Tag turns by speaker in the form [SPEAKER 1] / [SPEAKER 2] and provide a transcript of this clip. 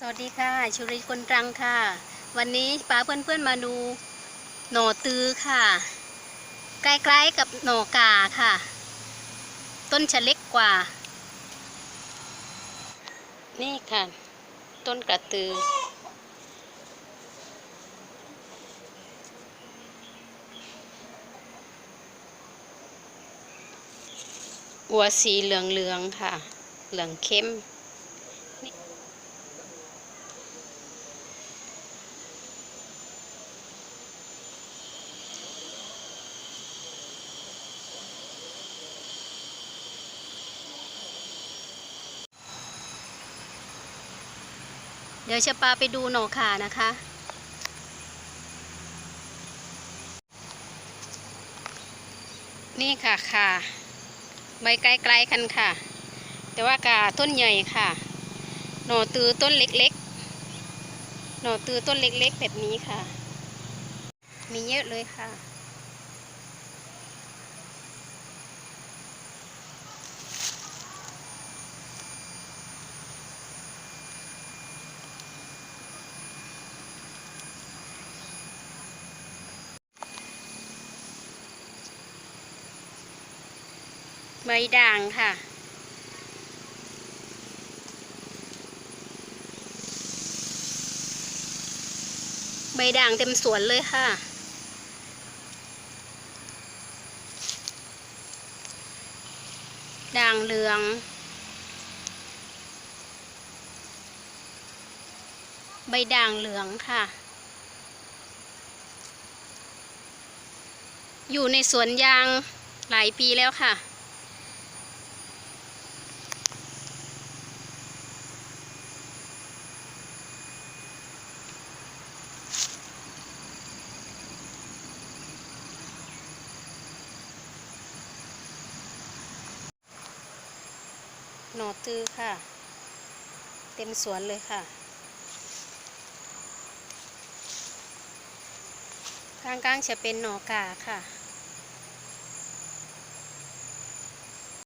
[SPEAKER 1] สวัสดีค่ะชุริคนตรังค่ะ วันนี้ป้าเพื่อนๆมาดูหน่อตือค่ะ ใกล้ๆกับหน่อกาค่ะ ต้นจะเล็กกว่า นี่ค่ะ ต้นกระตือ หัวสีเหลืองๆค่ะ เหลืองเข้ม เดี๋ยวจะปาไปดูหน่อขานะคะ นี่ค่ะค่ะใบไกลๆกันค่ะ แต่ว่ากาต้นใหญ่ค่ะ หน่อตือต้นเล็กๆ หน่อตือต้นเล็กๆ แบบนี้ค่ะ มีเยอะเลยค่ะ ใบด่างค่ะ ใบด่างเต็มสวนเลยค่ะ ด่างเหลืองใบด่างเหลืองค่ะ อยู่ในสวนยางหลายปีแล้วค่ะ หน่อตือค่ะ เต็มสวนเลยค่ะข้างๆจะเป็นหน่อกาค่ะ